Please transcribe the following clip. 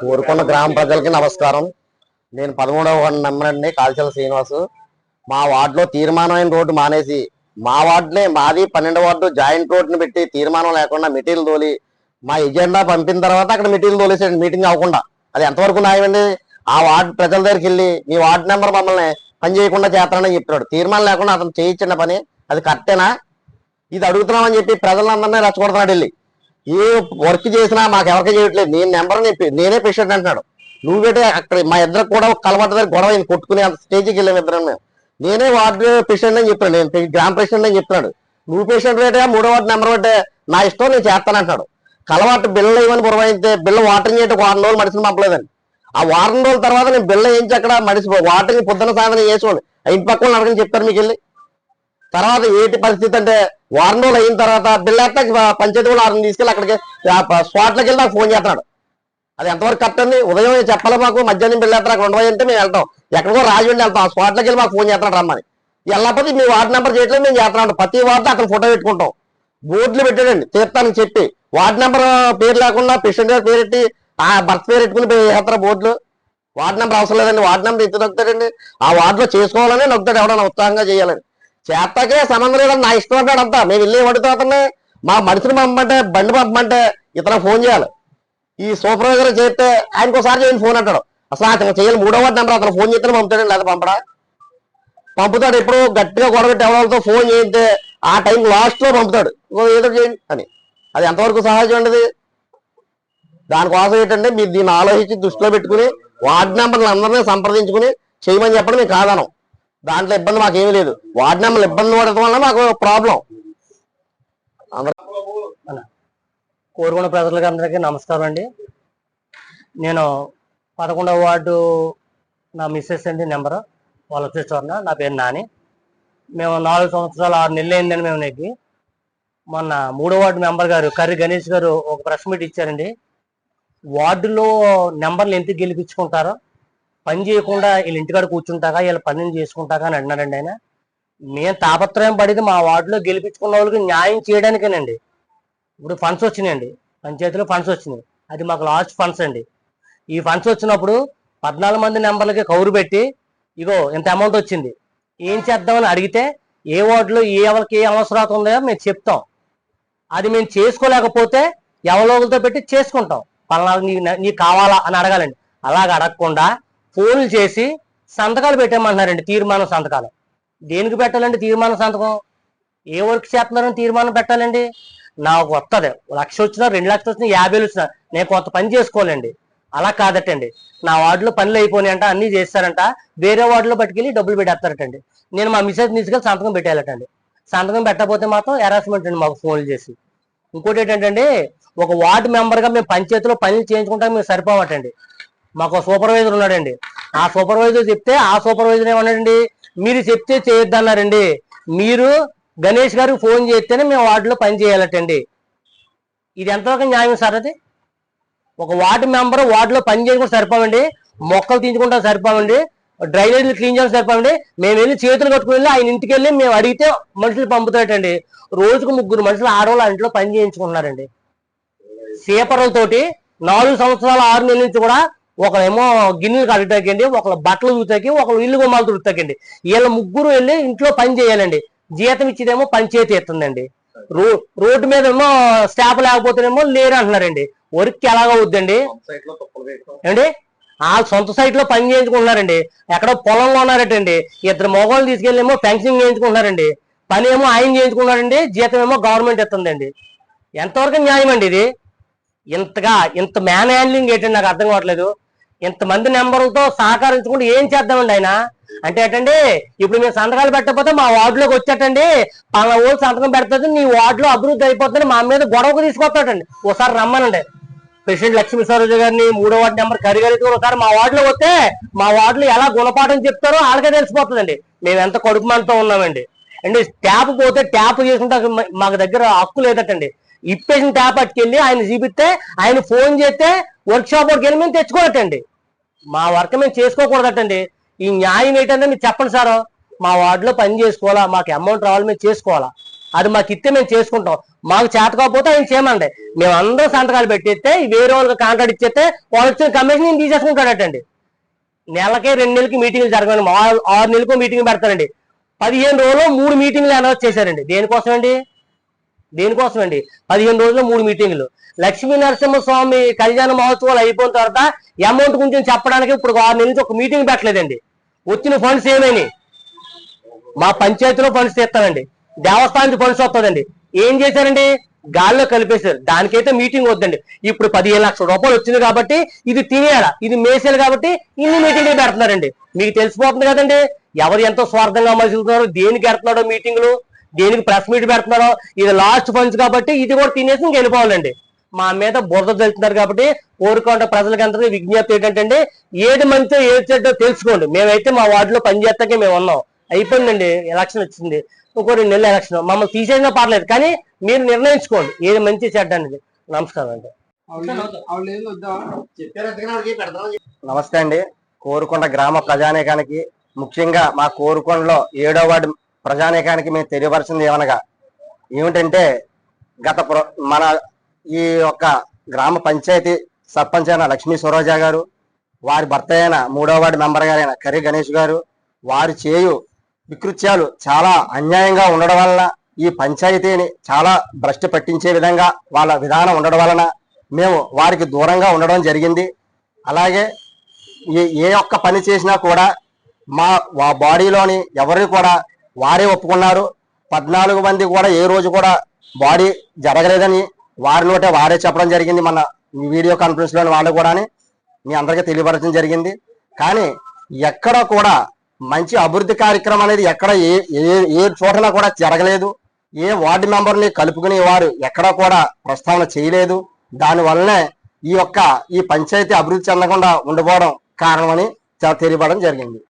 కోరుకున్న గ్రామ ప్రజలకి నమస్కారం. నేను పదమూడవ వార్డు నెంబర్ అండి కాల్చల శ్రీనివాసు. మా వార్డులో తీర్మానమైన రోడ్డు మానేసి మా వార్డునే మాది పన్నెండు వార్డు జాయింట్ రోడ్ని పెట్టి తీర్మానం లేకుండా మెటీరియల్ తోలి మా ఎజెండా పంపిన తర్వాత అక్కడ మెటీరియల్ తోలేసాడు మీటింగ్ అవ్వకుండా. అది ఎంతవరకు న్యాయమండి? ఆ వార్డు ప్రజల దగ్గరికి వెళ్ళి మీ వార్డు నెంబర్ మమ్మల్ని పని చేయకుండా చేస్తానని చెప్పాడు తీర్మానం లేకుండా అతను చేయించిన పని అది కరెక్టేనా? ఇది అడుగుతున్నామని చెప్పి ప్రజలందరినీ రెచ్చగొడుతున్నాడు వెళ్ళి. ఏ వర్క్ చేసినా మాకు ఎవరికి చేయట్లేదు. నేను నెంబర్ చెప్పి నేనే పేషెంట్ అంటున్నాడు. నువ్వేటే అక్కడ మా ఇద్దరు కూడా కలవట్టదని దగ్గర గొడవ అయింది. కొట్టుకునే అంత స్టేజ్కి వెళ్ళాము ఇద్దరం మేము. నేనే వార్డు పేషెంట్ అని చెప్పాను. నేను గ్రామ పేషెంట్ అని చెప్తున్నాడు నువ్వు పేషెంట్ రేటే మూడో వార్డు నెంబర్ పెట్టే నా ఇష్టం నేను చేస్తాను అంటున్నాడు కలవాటు బిల్ల ఇవ్వని పురవైతే బిల్ల వాటరింగ్ చేయటం వారం రోజులు మనిషిని పంపలేదండి ఆ వారం రోజుల తర్వాత నేను బిల్ల ఏంచి అక్కడ మనిషి వాటరింగ్ పొద్దున సాధన చేసుకోండి ఆ ఇంటి పక్కన అడగని చెప్తారు మీకు వెళ్ళి తర్వాత ఏంటి పరిస్థితి అంటే వారం రోజులు అయిన తర్వాత బిల్ పంచాయతీ కూడా ఆరుని తీసుకెళ్ళి అక్కడికి స్పాట్లకి వెళ్ళి నాకు ఫోన్ చేస్తున్నాడు. అది ఎంతవరకు కరెక్ట్ అండి? ఉదయం చెప్పాలి మాకు? మధ్యాహ్నం బిల్ అక్కడ ఉండవు అంటే మేము వెళ్తాం. ఎక్కడికో రాజమండ్రి వెళ్తాం. ఆ స్పాట్లకి వెళ్ళి మాకు ఫోన్ చేస్తున్నాడు రమ్మని. వెళ్ళకపోతే మీ వార్డు నెంబర్ చేయట్లేదు మేము చేస్తున్నాం. ప్రతి వార్డు అక్కడ ఫోటో పెట్టుకుంటాం. బోర్డులు పెట్టాడండి తీర్థానికి చెప్పి. వార్డు నెంబర్ పేరు లేకుండా పేషెంట్ గారి పేరు పెట్టి ఆ బర్త్ పేరు పెట్టుకుని చేస్తారా బోర్డులు. వార్డు నెంబర్ అవసరం లేదండి. వార్డు నెంబర్ ఎత్తు నొక్కుతాడండి. ఆ వార్డులో చేసుకోవాలని నొక్కుతాడు ఎవడన్నా ఉత్సాహంగా చేయాలని. చేతకే సంబంధం లేదని నా ఇష్టం అంటాడు అంతా. మేము వెళ్ళి పడితే అతన్ని మా మనిషిని పంపమంటే బండి పంపమంటే ఇతను ఫోన్ చేయాలి. ఈ సూపర్వైజర్ చేస్తే ఆయనకు ఒకసారి చేయండి ఫోన్ అంటాడు. అసలు అతను చేయాలి మూడో వాటి నెంబర్ అతను ఫోన్ చేస్తే పంపుతాడు లేదా పంపడా? పంపుతాడు ఎప్పుడు గట్టిగా గొడవపెట్టి ఎవరితో ఫోన్ చేయితే ఆ టైం లాస్ట్లో పంపుతాడు. ఏదో చేయండి అని. అది ఎంతవరకు సహజం అండి దానికోసం ఏంటంటే మీరు దీన్ని ఆలోచించి దృష్టిలో పెట్టుకుని వార్డు నెంబర్లు అందరినీ సంప్రదించుకుని చేయమని చెప్పడం మీకు కాదనం దాంట్లో ఇబ్బంది మాకు ఏమీ లేదు. వార్డు నెంబర్లు ఇబ్బంది పడటం వల్ల మాకు ప్రాబ్లం. కోరుకున్న ప్రజలకు అందరికీ నమస్కారం అండి. నేను పదకొండవ వార్డు నా మిస్సెస్ అండి నెంబర్ వాళ్ళ వచ్చేసారు నా పేరు నాని. మేము నాలుగు సంవత్సరాలు ఆరు నెలలు అయిందండి మేము నెగ్గి. మొన్న మూడో వార్డు మెంబర్ గారు కర్రి గణేష్ గారు ఒక ప్రెస్ మీట్ ఇచ్చారండి. వార్డులో నెంబర్లు ఎందుకు గెలిపించుకుంటారో పని చేయకుండా వీళ్ళు ఇంటికాడ కూర్చుంటాగా వీళ్ళ పనులు చేసుకుంటాగా అని అన్నారండి ఆయన. మేము తాపత్రయం పడింది మా వార్డులో గెలిపించుకున్న వాళ్ళకి న్యాయం చేయడానికేనండి. ఇప్పుడు ఫండ్స్ వచ్చినాయండి. పంచాయతీలో ఫండ్స్ వచ్చినాయి. అది మాకు లాస్ట్ ఫండ్స్ అండి. ఈ ఫండ్స్ వచ్చినప్పుడు పద్నాలుగు మంది నెంబర్లకి కౌరు పెట్టి ఇగో ఇంత అమౌంట్ వచ్చింది. ఏం చేద్దామని అడిగితే ఏ వార్డులో ఏ ఎవరికి ఏ అవసరాత ఉందో మేము చెప్తాం. అది మేము చేసుకోలేకపోతే ఎవరోగులతో పెట్టి చేసుకుంటాం. పలానా నీకు నీకు కావాలా అని అడగాలండి. అలాగ అడగకుండా ఫోన్లు చేసి సంతకాలు పెట్టామంటున్నారండి తీర్మానం సంతకాలు. దేనికి పెట్టాలండి తీర్మానం సంతకం? ఏ వర్క్ చేస్తున్నారని తీర్మానం పెట్టాలండి? నాకు వస్తుంది లక్ష వచ్చినా రెండు లక్షలు వచ్చినా యాభై వచ్చినా నేను కొంత పని చేసుకోవాలండి. అలా కాదటండి. నా వార్డులో పనులు అయిపోయినాయంట అన్నీ చేస్తారంట. వేరే వార్డులో పట్టుకెళ్ళి డబ్బులు పెట్టేస్తారటండి. నేను మా మిసేజ్ తీసుకెళ్ళి సంతకం పెట్టేయాలటండి. సంతకం పెట్టకపోతే మాత్రం హెరాస్మెంట్ అండి మాకు ఫోన్లు చేసి. ఇంకోటి ఏంటంటే ఒక వార్డు మెంబర్గా మేము పంచాయతీలో పనులు చేయించుకుంటాం మేము సరిపోవటండి. మాకు సూపర్వైజర్ ఉన్నాడండి. ఆ సూపర్వైజర్ చెప్తే ఆ సూపర్వైజర్ ఏమన్నాడండి? మీరు చెప్తే చేయొద్దన్నారండి. మీరు గణేష్ గారికి ఫోన్ చేస్తేనే మేము వార్డులో పని చేయాలటండి. ఇది ఎంతవరకు న్యాయం సార్ అది? ఒక వార్డు మెంబర్ వార్డులో పని చేయకుండా సరిపోమండి మొక్కలు తీయించుకుంటా సరిపోమండి డ్రైనేజీలు క్లీన్ చేయడం సరిపోమండి మేము వెళ్ళి చేతులు కట్టుకుని వెళ్ళి ఆయన ఇంటికి వెళ్ళి మేము అడిగితే మనుషులు పంపుతాటండి రోజుకు ముగ్గురు మనుషులు ఆడవాళ్ళు ఆ ఇంట్లో పని చేయించుకుంటున్నారండి. సీపర్లతోటి నాలుగు సంవత్సరాల ఆరు నెలల నుంచి కూడా ఒకరేమో గిన్నెలు కడగటాకండి ఒకళ్ళు బట్టలు తుగుతాకి ఒకళ్ళు ఇల్లు గుమ్మాలు తుడుతాకండి వీళ్ళ ముగ్గురు వెళ్ళి ఇంట్లో పని చేయాలండి. జీతం ఇచ్చేదేమో పంచాయతీ ఇస్తుందండి రో రోడ్డు మీద ఏమో స్టాప్ లేకపోతేనేమో లేరు అంటున్నారండి వర్క్ ఎలాగ అవుద్దండి? ఏమండి వాళ్ళు సొంత సైట్లో పని చేయించుకుంటున్నారండి. ఎక్కడో పొలంలో ఉన్నారటండి. ఇద్దరు మొగోళ్ళు తీసుకెళ్ళేమో ఫెన్సింగ్ చేయించుకుంటున్నారండి. పని ఏమో ఆయన చేయించుకున్నారండి జీతం ఏమో గవర్నమెంట్ ఇస్తుందండి ఎంతవరకు న్యాయం అండి ఇది? ఇంతగా ఇంత మ్యాన్ హ్యాండ్లింగ్ ఏంటండి? నాకు అర్థం కావట్లేదు. ఇంతమంది నెంబర్లతో సహకరించుకుంటూ ఏం చేద్దామండి ఆయన? అంటే ఏంటండి ఇప్పుడు మేము సంతకాలు పెట్టకపోతే మా వార్డులోకి వచ్చేటండి. పలానా ఓళ్ళు సంతకం పెడతాడు నీ వార్డులో అభివృద్ధి అయిపోతుంది మా మీద గొడవకు తీసుకొస్తాడండి. ఒకసారి రమ్మనండి. ప్రెసిడెంట్ లక్ష్మీ సరోజ గారిని మూడో వార్డు నెంబర్ కరిగారి ఒకసారి మా వార్డులో వస్తే మా వార్డులో ఎలా గుణపాఠం చెప్తారో వాళ్ళకే తెలిసిపోతుందండి. మేము ఎంత కడుపు మనతో ఉన్నామండి. అండి ట్యాప్ పోతే ట్యాప్ చేసుకుంటే మాకు దగ్గర హక్కు లేదటండి. ఇప్పేసిన ట్యాప్ పట్టుకెళ్ళి ఆయన చూపిస్తే ఆయన ఫోన్ చేస్తే వర్క్ షాప్ వరకు వెళ్ళి మేము తెచ్చుకోవటండి మా వర్క్ మేము చేసుకోకూడదటండి. ఈ న్యాయం ఏంటంటే మీరు చెప్పండి సార్. మా వార్డులో పని చేసుకోవాలా? మాకు అమౌంట్ రావాలి మేము చేసుకోవాలా? అది మాకు ఇస్తే మేము చేసుకుంటాం. మాకు చేత కాకపోతే ఆయన చేయమండి. మేము అందరూ సంతకాలు పెట్టేస్తే వేరే వాళ్ళకి కాంట్రాక్ట్ ఇచ్చేస్తే వాళ్ళు వచ్చిన కమిషన్ నేను తీసేసుకుంటాడటండి. నెలకే రెండు నెలలకి మీటింగ్లు జరగండి ఆరు నెలలకు మీటింగ్ పెడతారండి. పదిహేను రోజులు మూడు మీటింగ్లు అనౌన్స్ చేశారండి. దేనికోసం అండి దేనికోసం అండి పదిహేను రోజులు మూడు మీటింగ్లు లక్ష్మీ నరసింహస్వామి కళ్యాణ మహోత్సవాలు అయిపోయిన తర్వాత అమౌంట్ గురించి చెప్పడానికి ఇప్పుడు ఆరు నెలల నుంచి ఒక మీటింగ్ పెట్టలేదండి. వచ్చిన ఫండ్స్ ఏమైనాయి? మా పంచాయతీలో ఫండ్స్ తీస్తానండి దేవస్థానానికి ఫండ్స్ వస్తుందండి. ఏం చేశారండి? గాల్లో కలిపేశారు. దానికైతే మీటింగ్ వద్దండి. ఇప్పుడు పదిహేను లక్షల రూపాయలు వచ్చింది కాబట్టి ఇది తినేయాల. ఇది మేసేయాలి కాబట్టి ఇన్ని మీటింగ్లు పెడుతున్నారండి. మీకు తెలిసిపోతుంది కదండి. ఎవరు ఎంతో స్వార్థంగా మసులుతున్నారో దేనికి పెడుతున్నాడో మీటింగ్లు దేనికి ప్రెస్ మీట్ పెడుతున్నారో ఇది లాస్ట్ ఫండ్స్ కాబట్టి ఇది కూడా తినేసి ఇంక వెళ్ళిపోవాలండి. మా మీద బురద తెలుస్తున్నారు కాబట్టి కోరుకుంట ప్రజలకు అందరికీ విజ్ఞప్తి ఏంటంటే ఏది మంచో ఏది చెడ్డో తెలుసుకోండి. మేమైతే మా వార్డులో పనిచేస్తాకే మేము ఉన్నాం అయిపోయిందండి ఎలక్షన్ వచ్చింది. ఇంకో రెండు నెలలు ఎలక్షన్ మమ్మల్ని తీసేసినా పర్లేదు కానీ మీరు నిర్ణయించుకోండి ఏది మంచి చెడ్డ అనేది. నమస్కారం అండి. నమస్తే అండి. కోరుకొండ గ్రామ ప్రజానీకానికి ముఖ్యంగా మా కోరుకొండలో ఏడో వార్డు ప్రజానీకానికి మేము తెలియపరిచింది ఏమనగా ఏమిటంటే గత ప్ర- మన ఈ యొక్క గ్రామ పంచాయతీ సర్పంచ్ అయిన లక్ష్మీ సరోజ గారు వారి భర్త అయిన మూడో వార్డు మెంబర్ గారైన కర్రీ గణేష్ గారు వారు చేయు వికృత్యాలు చాలా అన్యాయంగా ఉండడం వలన ఈ పంచాయతీని చాలా భ్రష్టు పట్టించే విధంగా వాళ్ళ విధానం ఉండడం వలన మేము వారికి దూరంగా ఉండడం జరిగింది. అలాగే ఏ ఏ ఒక్క పని చేసినా కూడా మా వా బాడీలోని ఎవరిని కూడా వారే ఒప్పుకున్నారు. పద్నాలుగు మంది కూడా ఏ రోజు కూడా బాడీ జరగలేదని వారి నోటే వారే చెప్పడం జరిగింది మన వీడియో కాన్ఫరెన్స్లోని వాళ్ళు కూడా మీ అందరికీ తెలియపరచడం జరిగింది. కానీ ఎక్కడ కూడా మంచి అభివృద్ధి కార్యక్రమం అనేది ఎక్కడ ఏ ఏ ఏ చోటన కూడా జరగలేదు. ఏ వార్డు మెంబర్ని కలుపుకునే వారు ఎక్కడ కూడా ప్రస్తావన చేయలేదు. దానివల్లనే ఈ యొక్క ఈ పంచాయతీ అభివృద్ధి చెందకుండా ఉండిపోవడం కారణమని తెలియపడం జరిగింది.